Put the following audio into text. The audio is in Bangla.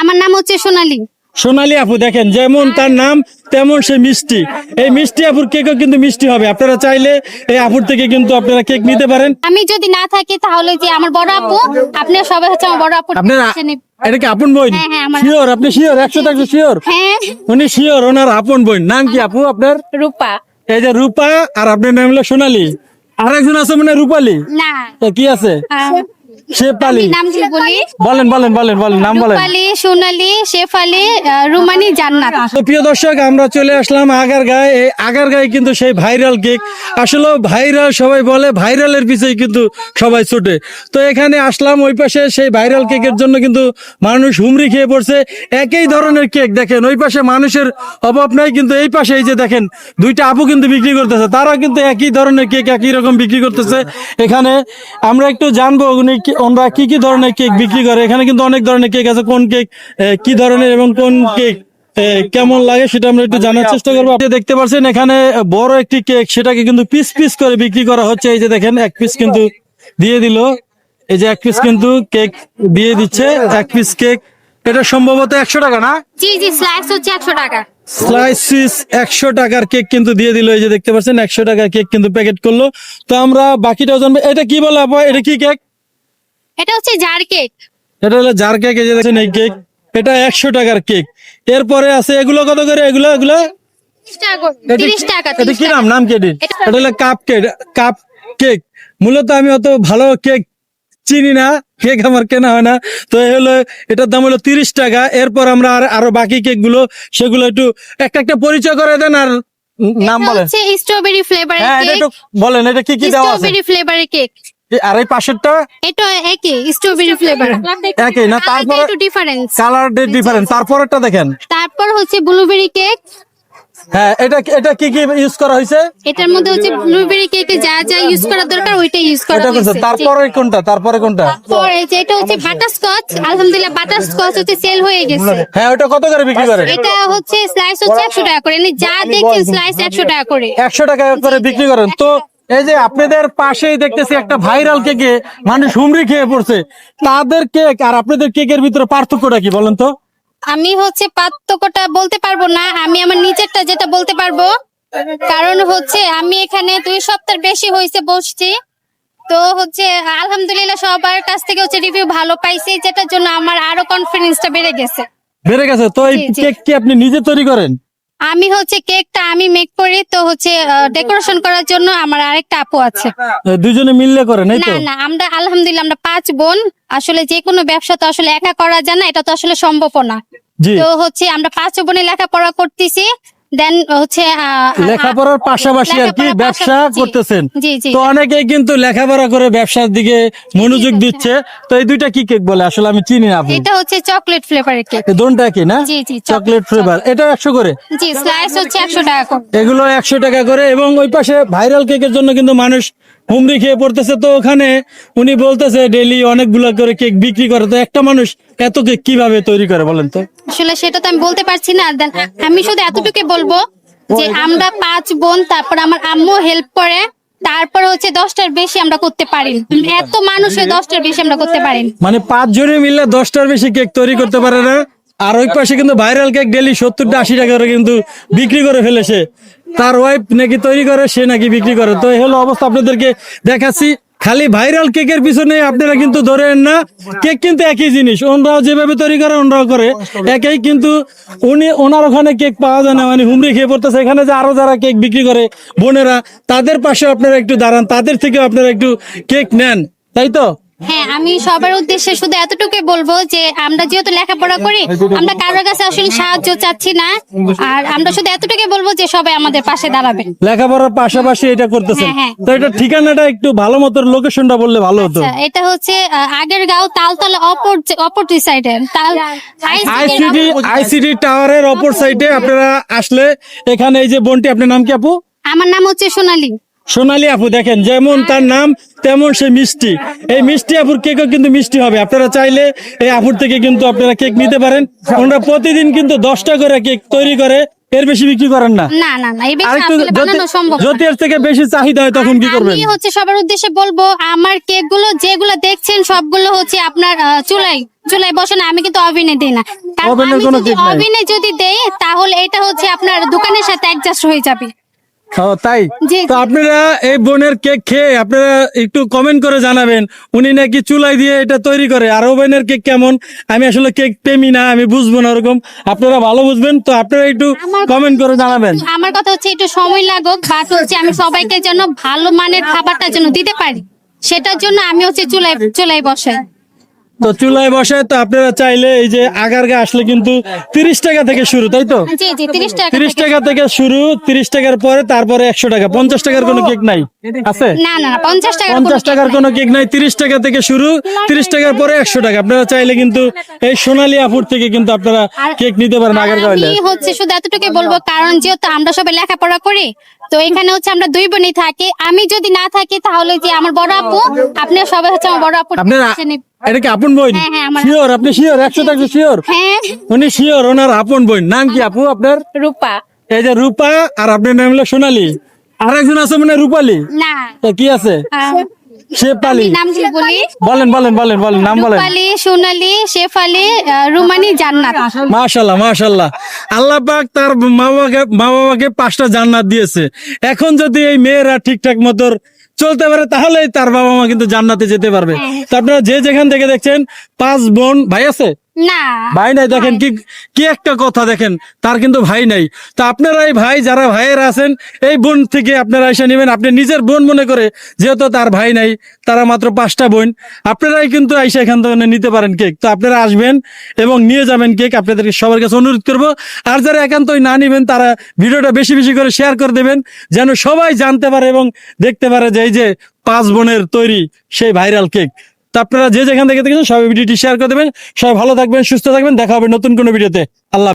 আমার নাম হচ্ছে সোনালী। সোনালী আপু দেখেন যেমন তার নাম তেমন সে মিষ্টি। এই মিষ্টি আপুর কেকও কিন্তু মিষ্টি হবে। আপনারা চাইলে এই আপুর থেকে কিন্তু আপনারা কেক নিতে পারেন। আমি যদি না থাকি তাহলে যে আমার বড় আপু আপনার সবাই হচ্ছে আমার বড় আপু আপনারা এটা কি আপন বোন? হ্যাঁ, হ্যাঁ, আমার- শিওর? আপনি শিওর? একশো টাকা শিওর? হ্যাঁ। উনি শিওর ওনার আপন বোন। নাম কি আপু আপনার? রূপা। এই যে রূপা আর আপনার নাম হলো সোনালী। আর একজন আছে মানে রূপালী? না। তো কি আছে? শেফালি। নাম বলি? বলেন বলেন বলেন বলেন নাম বলেন। রূপালী সোনালী শেফালি রুমানি জান্নাত। তো প্রিয় দর্শক আমরা চলে আসলাম আগার গায়ে এই আগার গায়ে কিন্তু সেই ভাইরাল কেক। আসলে ভাইরাল সবাই বলে ভাইরালের পিছেই কিন্তু সবাই ছুটে। তো এখানে আসলাম ওই পাশে সেই ভাইরাল কেকের জন্য কিন্তু মানুষ হুমড়ি খেয়ে পড়ছে। একই ধরনের কেক দেখেন ওই পাশে মানুষের অভাব নাই কিন্তু এই পাশে এই যে দেখেন দুইটা আপু কিন্তু বিক্রি করতেছে। তারা কিন্তু একই ধরনের কেক একই রকম বিক্রি করতেছে। এখানে আমরা একটু জানব উনি কি- ওনারা কি কি ধরনের কেক বিক্রি করে? এখানে কিন্তু অনেক ধরনের কেক আছে। কোন কেক কি ধরনের এবং কোন কেক কেমন লাগে সেটা আমরা একটু জানার চেষ্টা করব। আপনি দেখতে পাচ্ছেন এখানে বড় একটি কেক সেটাকে কিন্তু পিস পিস করে বিক্রি করা হচ্ছে। এই যে দেখেন এক পিস কিন্তু দিয়ে দিল। এই যে এক পিস কিন্তু কেক দিয়ে দিচ্ছে এক পিস কেক। এটা সম্ভবত একশো টাকা না? জি জি স্লাইস হচ্ছে একশো টাকা। স্লাইসিস একশো টাকার কেক কিন্তু দিয়ে দিল। এই যে দেখতে পাচ্ছেন একশো টাকার কেক কিন্তু প্যাকেট করল। তো আমরা বাকিটাও জানব। এটা কি বলে আপা? এটা কি কেক? এটা হচ্ছে জার কেক। এটা হলো জার কেক এই যে দেখছেন এই কেক। এটা একশো টাকার কেক। এরপরে আছে এগুলো কত করে? এগুলো এগুলো? এটা কি নাম? নাম কি এটা- এটা হলো কাপ কেক কাপ কেক মূলত আমি অত ভালো কেক চিনি না কেক আমার কেনা হয় না। তো এই হলো এটার দাম হলো তিরিশ টাকা। এরপর আমরা আর আরও বাকি কেকগুলো সেগুলো একটু একটা একটা পরিচয় করে দেন আর নাম বলেন। স্ট্রবেরি ফ্লেভারের হ্যাঁ এটা কেক বলেন এটা কি কি দেওয়া আছে? স্ট্রবেরি ফ্লেভারের কেক আর এই পাশেরটা? এটা একই স্ট্রবেরি ফ্লেভার একই না তারপরে একটু ডিফারেন্স কালার ডিফারেন্ট তারপরেরটা দেখেন। তারপর হচ্ছে ব্লুবেরি কেক হ্যাঁ এটা এটা কি কি ইউজ করা হয়েছে? এটার মধ্যে হচ্ছে ব্লুবেরি কেকে যা যা ইউজ করা দরকার ওইটা ইউজ করা হয়েছে। তারপরে কোনটা? তারপরে কোনটা? পরে যেটা হচ্ছে বাটার স্কচ আলহামদুলিল্লাহ বাটার হচ্ছে সেল হয়ে গেছে। হ্যাঁ ওটা কত করে বিক্রি করে? এটা হচ্ছে স্লাইস হচ্ছে একশো টাকা করে। মানে যা দেখছেন স্লাইস একশো টাকা করে। একশো টাকা করে বিক্রি করেন। তো এই যে আপনাদের পাশেই দেখতেছি একটা ভাইরাল কেকে মানুষ হুমড়ি খেয়ে পড়ছে। তাদের কেক আর আপনাদের কেকের ভিতরে পার্থক্যটা কি বলেন তো? আমি হচ্ছে পার্থক্যটা বলতে পারব না আমি আমার নিজেরটা যেটা বলতে পারব। কারণ হচ্ছে আমি এখানে দুই সপ্তাহ বেশি হয়েছে বসছি। তো হচ্ছে আলহামদুলিল্লাহ সবার কাছ থেকে হচ্ছে রিভিউ ভালো পাইছি যেটার জন্য আমার আরও কনফিডেন্সটা বেড়ে গেছে। বেড়ে গেছে। তো এই। কেক কি আপনি নিজে তৈরি করেন? আমি হচ্ছে কেকটা আমি মেক করি তো হচ্ছে ডেকোরেশন করার জন্য আমার আরেকটা আপু আছে। দুজনে মিললে করে না না আমরা আলহামদুলিল্লাহ আমরা পাঁচ বোন। আসলে যে কোনো ব্যবসা তো আসলে একা করা যায় না এটা তো আসলে সম্ভব না। তো হচ্ছে আমরা পাঁচ বোনে লেখাপড়া করতেছি দেন হচ্ছে লেখাপড়ার পাশাপাশি আর কি ব্যবসা করতেছেন। তো অনেকেই কিন্তু লেখাপড়া করে ব্যবসার দিকে মনোযোগ দিচ্ছে। তো এই দুইটা কি কেক বলে? আসলে আমি চিনি না এটা হচ্ছে চকলেট ফ্লেভারের কেক দোনটা কি না? চকলেট ফ্লেভার এটা একশো করে? জি স্লাইস হচ্ছে একশো টাকা করে। এগুলো একশো টাকা করে এবং ওই পাশে ভাইরাল কেকের জন্য কিন্তু মানুষ হুমড়ি খেয়ে পড়তেছে তো ওখানে। উনি বলতেছে ডেলি অনেকগুলো করে কেক বিক্রি করে। তো একটা মানুষ এত কেক কীভাবে তৈরি করে বলেন তো? আসলে সেটা তো আমি বলতে পারছি না। দেন আমি শুধু এতটুকু বলব যে আমরা পাঁচ বোন তারপর আমার আম্মু হেল্প করে। তারপর হচ্ছে দশটার বেশি আমরা করতে পারি। এত মানুষ হয়ে দশটার বেশি আমরা করতে পারি। মানে পাঁচ জনে মিলে দশটার বেশি কেক তৈরি করতে পারে না। আর ওই পাশে কিন্তু ভাইরাল কেক ডেলি সত্তরটা আশি টাকা করে কিন্তু বিক্রি করে ফেলেছে। তার ওয়াইফ নাকি তৈরি করে, সে নাকি বিক্রি করে। তো এই হলো অবস্থা আপনাদেরকে দেখাচ্ছি। খালি ভাইরাল কেকের পিছনে আপনারা কিন্তু ধরেন না কেক কিন্তু একই জিনিস। ওনরাও যেভাবে তৈরি করে, ওনরাও করে। একই কিন্তু উনি, ওনার ওখানে কেক পাওয়া যায় না মানে হুমড়ি খেয়ে পড়তেছে। এখানে যে আরও যারা কেক বিক্রি করে, বোনেরা, তাদের পাশে আপনারা একটু দাঁড়ান, তাদের থেকে আপনারা একটু কেক নেন। তাই তো? হ্যাঁ আমি সবার উদ্দেশ্যে শুধু এতটুকুই বলব যে আমরা যেহেতু লেখাপড়া করি আমরা কারোর কাছে আসলে সাহায্য চাচ্ছি না। আর আমরা শুধু এতটুকুই বলব যে সবাই আমাদের পাশে দাঁড়াবে। লেখাপড়ার পাশাপাশি এটা করতেছেন। হ্যাঁ, হ্যাঁ। তো এটা ঠিকানাটা একটু ভালো মতো লোকেশনটা বললে ভালো হতো। আচ্ছা, এটা হচ্ছে আগের গাঁও তালতলা অপর অপর সাইডে আইসিডি আইসিডি টাওয়ারের অপর সাইডে আপনারা আসলে এখানে এই যে বোনটি আপনার নাম কি আপু? আমার নাম হচ্ছে সোনালী। সোনালী আপু দেখেন যেমন তার নাম তেমন সে মিষ্টি। এই মিষ্টি আপুর কেকও কিন্তু মিষ্টি হবে। আপনারা চাইলে এই আপুর থেকে কিন্তু আপনারা কেক নিতে পারেন। ওনারা প্রতিদিন কিন্তু দশটা করে কেক তৈরি করে এর বেশি বিক্রি করেন না। না না না এই বেশি আসলে বানানো সম্ভব যদি এর থেকে বেশি চাহিদা হয় তখন কি করবেন? আমি হচ্ছে সবার উদ্দেশ্যে বলব আমার কেকগুলো যেগুলো দেখছেন সবগুলো হচ্ছে আপনার চুলাই চুলাই বসে না আমি কিন্তু অভিনে দিই না। ওভেনে যদি দেই তাহলে এটা হচ্ছে আপনার দোকানের সাথে অ্যাডজাস্ট হয়ে যাবে। তাই? তো আপনারা এই বোনের কেক খেয়ে আপনারা একটু কমেন্ট করে জানাবেন উনি নাকি চুলাই দিয়ে এটা তৈরি করে। আর ওভেনের কেক কেমন? আমি আসলে কেক প্রেমী না আমি বুঝব না ওরকম। আপনারা ভালো বুঝবেন তো আপনারা একটু কমেন্ট করে জানাবেন। আমার কথা হচ্ছে একটু সময় লাগুক বাট হচ্ছে আমি সবাইকে যেন ভালো মানের খাবারটা যেন দিতে পারি। সেটার জন্য আমি হচ্ছে চুলাই চুলাই বসাই। তো চুলায় বসে তো আপনারা চাইলে এই যে আগারগা আসলে কিন্তু তিরিশ টাকা থেকে শুরু তাই তো? তিরিশ টাকা থেকে- শুরু তিরিশ টাকার পরে তারপরে একশো টাকা পঞ্চাশ টাকার কোনো কেক নাই আছে? পঞ্চাশ টাকার কোনো কেক নাই। তিরিশ টাকা থেকে শুরু তিরিশ টাকার পরে একশো টাকা। আপনারা চাইলে কিন্তু এই সোনালী আপুর থেকে কিন্তু আপনারা কেক নিতে পারেন আগের গাইলে হচ্ছে শুধু এতটুকুই বলব কারণ যেহেতু আমরা সবাই লেখাপড়া করি তো এখানে হচ্ছে আমরা দুই বোনই থাকি। আমি যদি না থাকি তাহলে যে আমার বড় আপু আপনার সবাই হচ্ছে আমার বড় আপু আপনারা এটা কি আপন বোন? হ্যাঁ, হ্যাঁ, শিওর আপনি শিওর একশো টাকা শিওর হ্যাঁ। উনি শিওর ওনার আপন বোন। নাম কি আপু আপনার? রূপা। এই যে রূপা আর আপনার নাম হলো সোনালী। আর একজন আছে মানে রূপালী? না। কি আছে? শেফালি। বলেন বলেন বলেন বলেন নাম বলেন। রূপালী সোনালী শেফালি রুমানি জান্নাত। আল্লাহ পাক তার মা বাবাকে মা বাবাকে পাঁচটা জান্নাত দিয়েছে। এখন যদি এই মেয়েরা ঠিকঠাক মতো চলতে পারে তাহলে তার বাবা মা কিন্তু জান্নাতে যেতে পারবে। তো আপনারা যে যেখান থেকে দেখছেন পাঁচ বোন ভাই আছে? না। ভাই নাই দেখেন কি কি একটা কথা দেখেন তার কিন্তু ভাই নাই। তো আপনারা এই ভাই যারা ভাইয়ের আছেন এই বোন থেকে আপনারা এসে নেবেন। আপনি নিজের বোন মনে করে যেহেতু তার ভাই নাই তারা মাত্র পাঁচটা বোন আপনারাই কিন্তু এসে এখান থেকে নিতে পারেন কেক। তো আপনারা আসবেন এবং নিয়ে যাবেন কেক। আপনাদেরকে সবার কাছে অনুরোধ করব। আর যারা একান্তই না নিবেন তারা ভিডিওটা বেশি বেশি করে শেয়ার করে দেবেন যেন সবাই জানতে পারে এবং দেখতে পারে যে এই যে পাঁচ বোনের তৈরি সেই ভাইরাল কেক। তো আপনারা যে যেখান থেকে দেখেছেন সবাই ভিডিওটি শেয়ার করে দেবেন সবাই ভালো থাকবেন, সুস্থ থাকবেন দেখা হবে নতুন কোনো ভিডিওতে আল্লাহ।